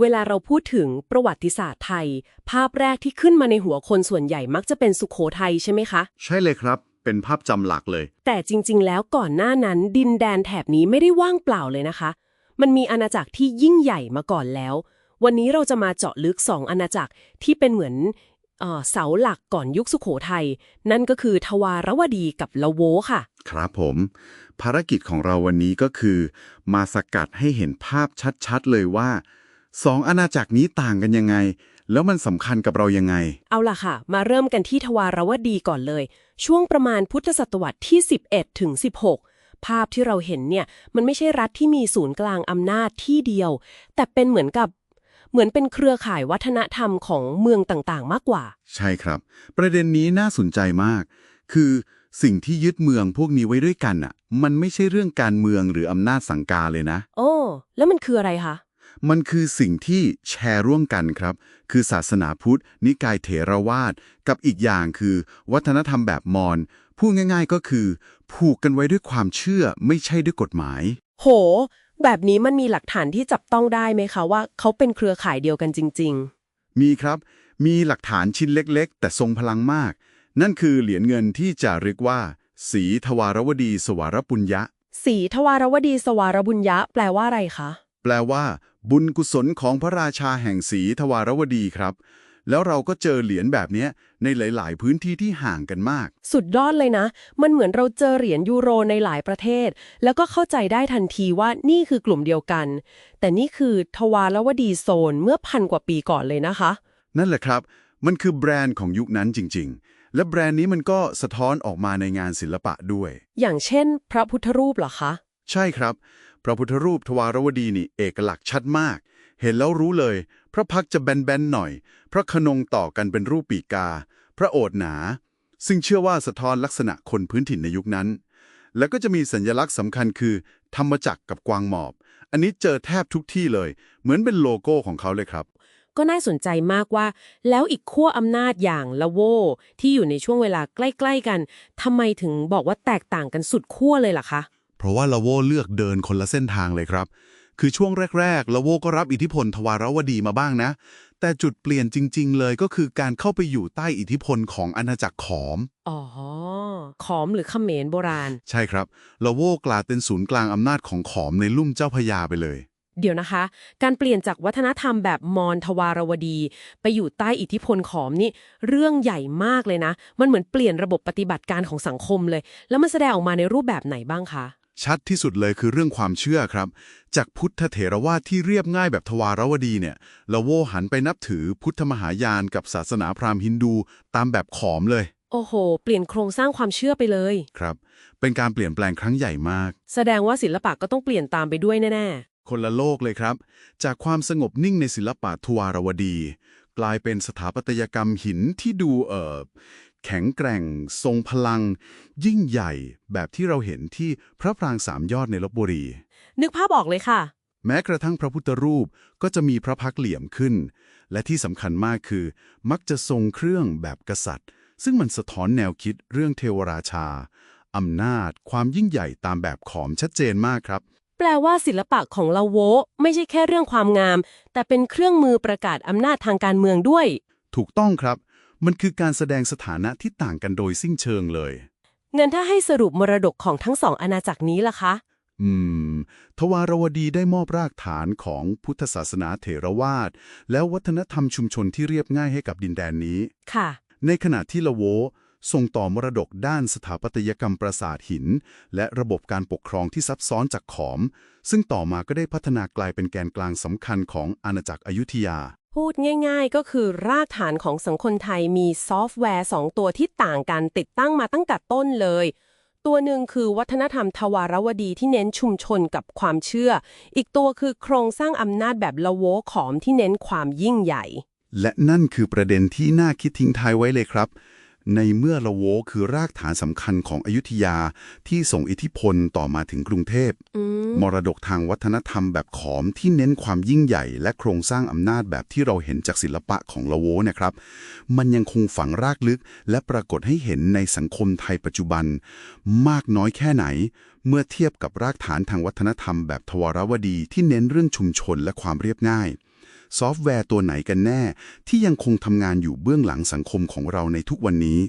เวลาเราพูดถึงประวัติศาสตร์ไทย ภาพแรกที่ขึ้นมาในหัวคนส่วนใหญ่มักจะเป็นสุโขทัยใช่ไหมคะ ใช่เลยครับ เป็นภาพจำหลักเลย แต่จริง ๆ แล้วก่อนหน้านั้น ดินแดนแถบนี้ไม่ได้ว่างเปล่าเลยนะคะ มันมีอาณาจักรที่ยิ่งใหญ่มาก่อนแล้ว วันนี้เราจะมาเจาะลึกสองอาณาจักรที่เป็นเหมือนเอ่อเสาหลักก่อนยุคสุโขทัย นั่นก็คือทวารวดีกับละโวค่ะ ครับผม ภารกิจของเราวันนี้ก็คือ มาสกัดให้เห็นภาพชัดๆเลยว่า สองอาณาจักรนี้ต่างกันยังไง แล้วมันสำคัญกับเรายังไง เอาล่ะค่ะ มาเริ่มกันที่ทวารวดีก่อนเลย ช่วงประมาณพุทธศตวรรษที่ 11ถึง16 ภาพที่เราเห็นเนี่ย มันไม่ใช่รัฐที่มีศูนย์กลางอำนาจที่เดียว แต่เป็นเหมือนกับเหมือนเป็นเครือข่ายวัฒนธรรมของเมืองต่างๆ มากกว่า ใช่ครับ ประเด็นนี้น่าสนใจมาก คือสิ่งที่ยึดเมืองพวกนี้ไว้ด้วยกันอะ มันไม่ใช่เรื่องการเมืองหรืออำนาจสังกาเลยนะ โอ้ แล้วมันคืออะไรคะ มันคือสิ่งที่แชร์ร่วมกันครับ คือศาสนาพุทธ นิกายเถรวาท กับอีกอย่างคือ วัฒนธรรมแบบมอญพูดง่าย ๆ ก็คือ ผูกกันไว้ด้วยความเชื่อไม่ใช่ด้วยกฎหมาย โห แบบนี้มันมีหลักฐานที่จับต้องได้ไหมคะว่าเขาเป็นเครือข่ายเดียวกันจริงมีครับ มีหลักฐานชิ้นเล็ก ๆ แต่ทรงพลังมาก นั่นคือเหรียญเงินที่จะเรียกว่า สีทวารวดีสวารปุญญะๆสีทวารวดีสวารบุญยะแปลว่าอะไรคะ แปลว่า บุญกุศลของพระราชาแห่งสีทวารวดีครับ แล้วเราก็เจอเหรียญแบบเนี้ยในหลาย ๆ พื้นที่ที่ห่างกันมาก สุดยอดเลยนะ มันเหมือนเราเจอเหรียญยูโรในหลายประเทศ แล้วก็เข้าใจได้ทันทีว่านี่คือกลุ่มเดียวกัน แต่นี่คือทวารวดีโซนเมื่อพันกว่าปีก่อนเลยนะคะ นั่นแหละครับ มันคือแบรนด์ของยุคนั้นจริง ๆ และแบรนด์นี้มันก็สะท้อนออกมาในงานศิลปะด้วย อย่างเช่น พระพุทธรูปเหรอคะ ใช่ครับ พระพุทธรูปทวารวดีนี่เอกลักษณ์ชัดมาก เห็นแล้วรู้เลย พระพักจะแบนๆหน่อย พระขนงต่อกันเป็นรูปปีกา พระโอษหนา ซึ่งเชื่อว่าสะท้อนลักษณะคนพื้นถิ่นในยุคนั้น แล้วก็จะมีสัญลักษณ์สำคัญคือ ธรรมจักรกับกวางหมอบ อันนี้เจอแทบทุกที่เลย เหมือนเป็นโลโก้ของเขาเลยครับก็น่าสนใจมากว่า แล้วอีกขั้วอำนาจอย่างละโว ที่อยู่ในช่วงเวลาใกล้ ๆ กันทำไมถึงบอกว่าแตกต่างกันสุดขั้วเลยล่ะคะ เพราะว่าลาโวเลือกเดินคนละเส้นทางเลยครับ คือช่วงแรกๆลาโวก็รับอิทธิพลทวารวดีมาบ้างนะ แต่จุดเปลี่ยนจริง ๆ เลยก็คือการเข้าไปอยู่ใต้อิทธิพลของอาณาจักรขอม อ๋อ ขอมหรือเขมรโบราณ ใช่ครับลาโวกลายเป็นศูนย์กลางอำนาจของขอมในลุ่มเจ้าพระยาไปเลยเดี๋ยวนะคะ การเปลี่ยนจากวัฒนธรรมแบบมอญทวารวดี ไปอยู่ใต้อิทธิพลขอมนี่ เรื่องใหญ่มากเลยนะ มันเหมือนเปลี่ยนระบบปฏิบัติการของสังคมเลย แล้วมันแสดงออกมาในรูปแบบไหนบ้างคะ ชัดที่สุดเลยคือเรื่องความเชื่อครับ จากพุทธเถรวาทที่เรียบง่ายแบบทวารวดีเนี่ยลาโวหันไปนับถือพุทธมหายานกับศาสนาพราหมณ์ฮินดูตามแบบขอมเลย โอ้โห เปลี่ยนโครงสร้างความเชื่อไปเลย ครับ เป็นการเปลี่ยนแปลงครั้งใหญ่มาก แสดงว่าศิลปะก็ต้องเปลี่ยนตามไปด้วยแน่คนละโลกเลยครับ จากความสงบนิ่งในศิลปะทวารวดี กลายเป็นสถาปัตยกรรมหินที่ดูเอ่อ แข็งแกร่ง ทรงพลัง ยิ่งใหญ่แบบที่เราเห็นที่พระปรางสามยอดในลบบุรีๆนึกภาพออกเลยค่ะ แม้กระทั่งพระพุทธรูปก็จะมีพระพักตร์เหลี่ยมขึ้น และที่สำคัญมากคือ มักจะทรงเครื่องแบบกษัตริย์ ซึ่งมันสะท้อนแนวคิดเรื่องเทวราชาอำนาจ ความยิ่งใหญ่ตามแบบขอมชัดเจนมากครับ แปลว่าศิลปะของลาโวไม่ใช่แค่เรื่องความงาม แต่เป็นเครื่องมือประกาศอำนาจทางการเมืองด้วย ถูกต้องครับ มันคือการแสดงสถานะที่ต่างกันโดยสิ้นเชิงเลยเงินถ้าให้สรุปมรดกของทั้งสองอาณาจักรนี้ล่ะคะ อืม ทวารวดีได้มอบรากฐานของพุทธศาสนาเถรวาท แล้ววัฒนธรรมชุมชนที่เรียบง่ายให้กับดินแดนนี้ ค่ะ ในขณะที่ละโวส่งต่อมรดกด้านสถาปัตยกรรมปราสาทหิน และระบบการปกครองที่ซับซ้อนจากขอม ซึ่งต่อมาก็ได้พัฒนากลายเป็นแกนกลางสำคัญของอาณาจักรอยุธยา พูดง่ายๆ ก็คือรากฐานของสังคมไทยมีซอฟต์แวร์ 2 ตัวที่ต่างกันติดตั้งมาตั้งแต่ต้นเลย ตัวหนึ่งคือวัฒนธรรมทวารวดีที่เน้นชุมชนกับความเชื่อ อีกตัวคือโครงสร้างอำนาจแบบละโวขอมที่เน้นความยิ่งใหญ่ และนั่นคือประเด็นที่น่าคิดทิ้งท้ายไว้เลยครับ ในเมื่อละโวคือรากฐานสำคัญของอยุธยาที่ส่งอิทธิพลต่อมาถึงกรุงเทพอืมมรดกทางวัฒนธรรมแบบขอมที่เน้นความยิ่งใหญ่ และโครงสร้างอำนาจแบบที่เราเห็นจากศิลปะของละโวนะครับ มันยังคงฝังรากลึก และปรากฏให้เห็นในสังคมไทยปัจจุบัน มากน้อยแค่ไหน เมื่อเทียบกับรากฐานทางวัฒนธรรมแบบทวารวดีที่เน้นเรื่องชุมชนและความเรียบง่าย ซอฟต์แวร์ตัวไหนกันแน่ ที่ยังคงทำงานอยู่เบื้องหลังสังคมของเราในทุกวันนี้